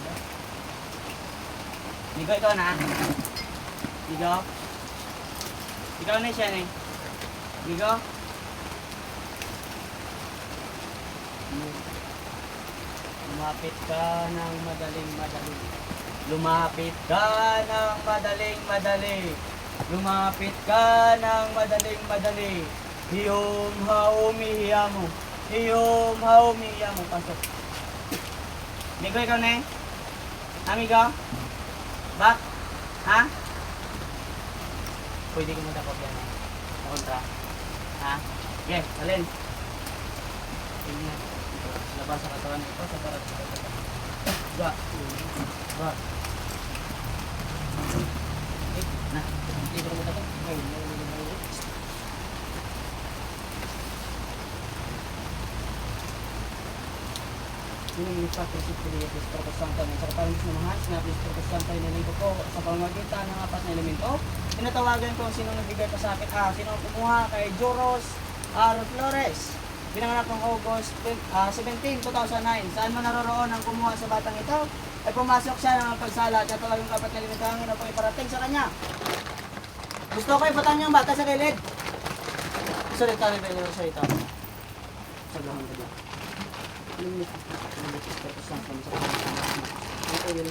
Na. Migo, ikaw na. Migo. Ikaw na siya eh. Migo. Lumapit ka ng madaling madali. Lumapit ka ng madaling madali. Lumapit ka ng madaling madali. Hiyom haumihiya mo. Hiyom haumihiya mo. Pasok. Migo, ikaw na eh. Amigo. Bak? Ha? Pwede ko magdakop yan eh. Sa kontra. Ha? Okay, alin? Tingnan. Labas sa katawan ito sa barat sa katawan. Ba. Ba. Na. Dito ko magdakop. Okay, Sinumilipat ko si Piliya Espiritu Santo ng na mahal, sinabi ni Espiritu Santo ay nalingko ko sa pamamagitan ng apat na elemento. Tinatawagan ko sino nagbigay pa sa akin. Ah, sino ang kumuha kay Joros R. Flores. Pinanganak ng August ah, 17, 2009. Saan man naroroon ang kumuha sa batang ito? Ay pumasok siya ng pagsala at tatawagin yung apat na elemento ang ina po iparating sa kanya. Gusto ko ipatan niyo ang bata sa gilid. Sorry, kami ba yung salita? Sagahan ka yung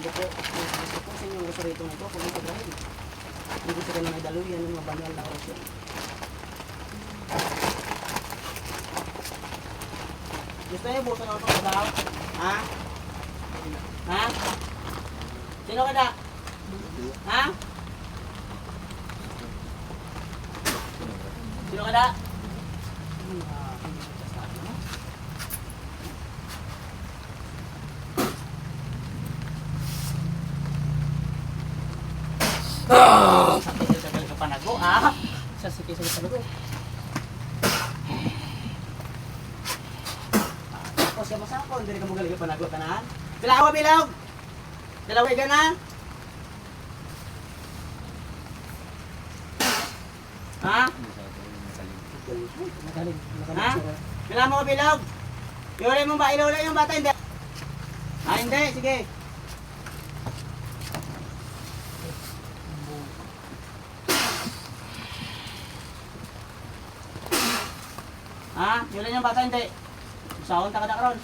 ko po. Sa inyo gusto rito na ito. Kung ito dahil. Hindi na daluyan ng mga banal na orasyon. Gusto niyo buso ng ito daw? Ha? Ha? Sino ka na? Ha? Sino ka na? Ah, hindi ko sasabi, no? Sakit sa sa ah. Sa sakit sa panago. Tapos ka masako, hindi ka mo galing panago tanan. Bilaw, bilaw. Bilaw ka na. Ha? Ha? Bilaw mo bilaw. Iulay mo ba? Yung bata, hindi. Ah, hindi. Sige. Ha? Iulay yung bata, hindi. Sahon ta ka na karon.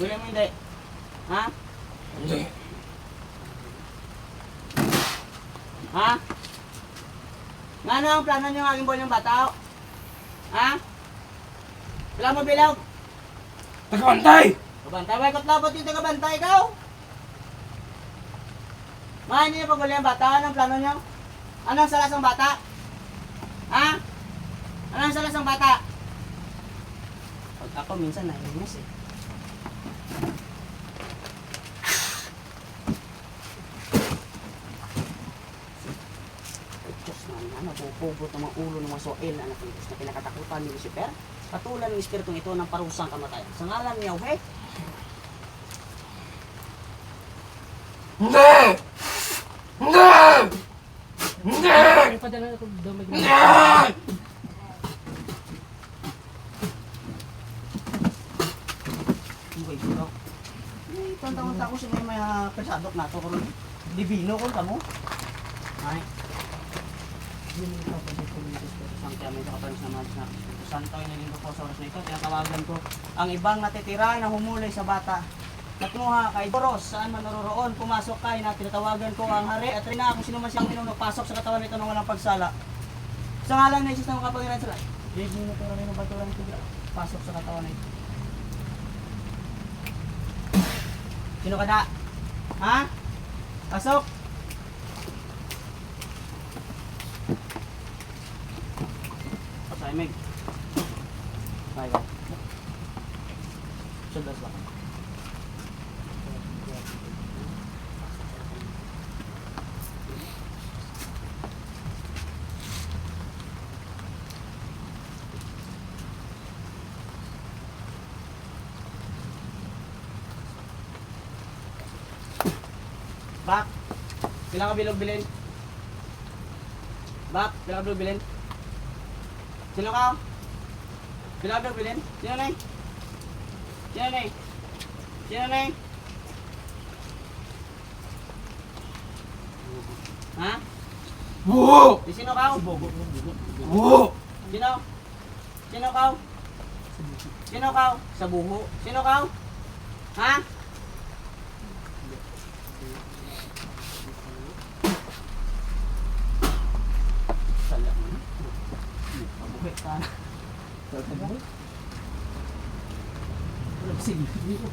Iulay mo hindi. Ha? Ha? Nga ano ang plano nyo aking buwan yung bata? Ha? Wala mo bilog? Tagantay! Kabantay, may katlabot yung tagabantay ikaw? Mahal niyo yung paguli ang bata? Anong plano nyo? Anong salas ang bata? Ha? Anong salas ang bata? Pag ako minsan naiinis eh. Diyos na ano, pupugot ng mga ulo ng mga soil na anak ng na pinakatakutan ni Lucifer. Patulan ng Espiritong ito ng parusang kamatayan. Sa ngalan ni Yahweh, Hindi! Hindi! Hindi! Padala ko ko. Bro. Eh, tanda ko siya may may persadok na to. Divino ko kamo. Ay. Yung ipaprosesyo ng Espiritu Santo Amen sa kapanis naman sa Espiritu Santo ay nalinggo po sa oras na ito. Ko ang ibang natitira na humulay sa bata. Natmuha kay Boros, saan man naroroon, pumasok kay na tinatawagan ko ang hari at rina kung sino man siyang minong nagpasok sa katawan nito ng walang pagsala. Sa ngalan ng Jesus na makapangyarihan sa lahat. Dave mo na rin ang baturan nito. Pasok sa katawan nito. Sino ka na? Ha? Pasok! Pasay, Meg. Ayaw. Sundas ba? Bak. Bilang ka bilog bilin. Bak, bilang ka bilog bilin. Sino ka? Bilang ka bilog bilin. Sino na Sino na Sino na Ha? Buho! Di sino ka? Buho! Sino? Sino ka? Sino ka? Sa buho. Sino ka? Ha? Sala mo. Mabuhay ka na. Mabuhay? Wala ba sige? Dito.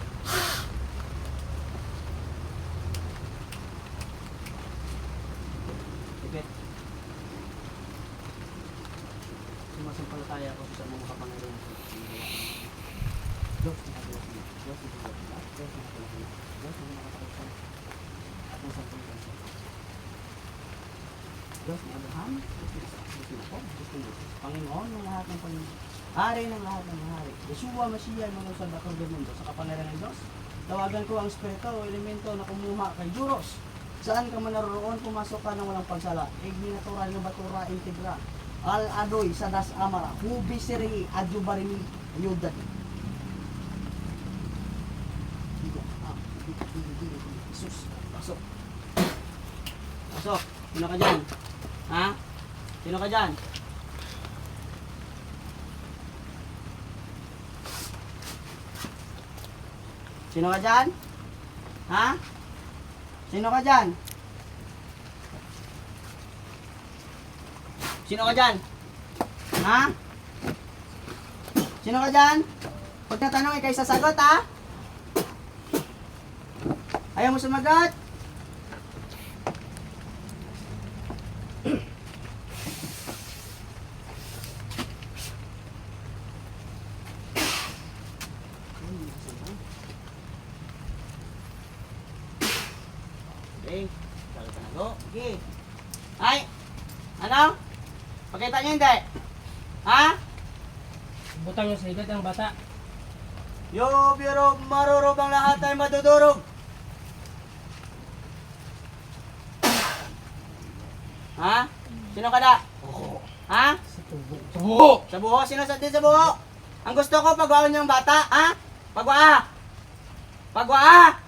Ipit. Sumasampalataya ako sa mga kapangyarihan sa Diyos na kagawa niya. Diyos na kagawa niya. Diyos na kagawa niya. Diyos na nakakapagsan. At ang sampung kansa. Diyos ni Abraham, Diyos ni Diyos Jacob, Diyos ni Moses. Panginoon ng lahat ng Panginoon. Hari ng lahat ng hari. Yeshua, Mashiach, mga Salvador del Mundo. Sa kapangyarihan ng Diyos, tawagan ko ang spirito o elemento na kumuha kay Juros. Saan ka man naroon, pumasok ka ng walang pagsala. Igni natural na batura integra. Al adoy sa das amara. Hubi siri adjubarimi ayudan. Jesus, pasok. Pasok. Sino ka dyan? Ha? Sino ka dyan? Sino ka dyan? Ha? Sino ka dyan? Sino ka dyan? Ha? Sino ka dyan? Pag natanong, ikay sasagot, ha? Ayaw mo sumagot? Okay. Sabi ka na go. Okay. Ay! Ano? Pakita niyo hindi. Ha? Butang yung sa higad ang bata. Yo, biro, marurog ang lahat ay madudurog. Ha? Sino ka na? Ha? Sa buho! Sa buho? Sino sa din sa buho? Ang gusto ko, pagwaan yung bata, ha? Pagwaa! Pagwaa!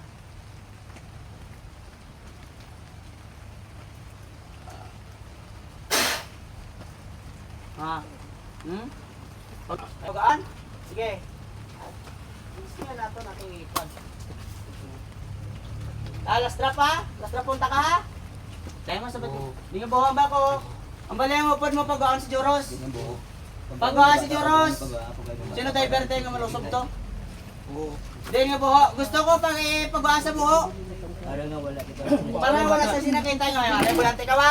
Ha? Hmm? Pag pagwaan? Sige. Sige na ito natin ipag. Ah, lastra pa? Lastra punta ka ha? Kaya mo sabat. Di nga buhang ba ko? Ang balay mo pod mo pagwaan si Joros. Pagwaan si Joros. Sino tayo berte nga malusog to? Di nga buho. Gusto ko pag ipagwaan sa buho. Para nga wala kita. Para wala sa sinakita nyo. Ay, bulante ka ba?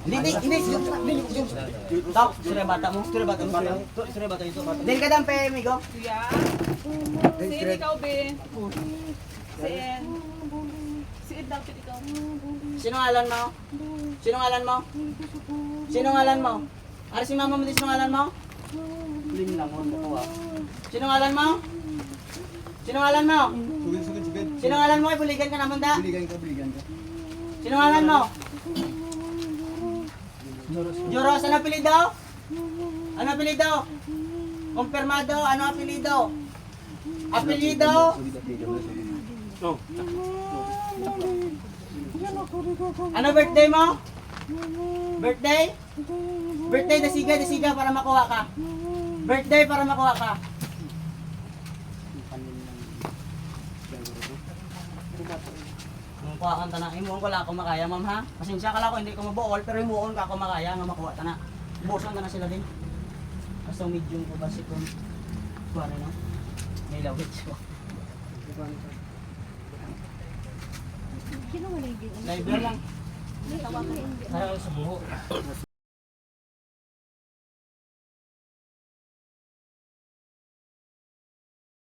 Hindi, hindi, hindi. Tao, sila bata mo. Sila bata mo. Sila bata ito. Dili ka dampe, amigo. Kuya. Si Ed ikaw, be. Si Ed. Si Ed dapat ikaw. Sino ngalan mo? Sino ngalan mo? Sino ngalan mo? Ari si mama mo din sino ngalan mo? Lin lang mo ko ah. Sino ngalan mo? Sino ngalan mo? Sugid, sugid, sugid. Sino ngalan mo? Ibuligan ka naman da. Biligan ka, biligan ka. Sino ngalan mo? Joros, ano apelido? Ano apelido? Kumpirmado, ano apelido? Apelido? Ano birthday mo? Birthday? Birthday, dasiga, dasiga para makuha ka. Birthday para makuha ka. Kung kuha kang tanang, imuon ko lang ako makaya, ma'am ha? Pasensya ka lang ako, hindi ko mabuol, pero imuon ka ako makaya nga makuha ta na. Busan ka na sila din. Basta medium ko ba si kung kuha rin, no? May lawit ko. Live lang. Tawa ka hindi. Tayo sa buho.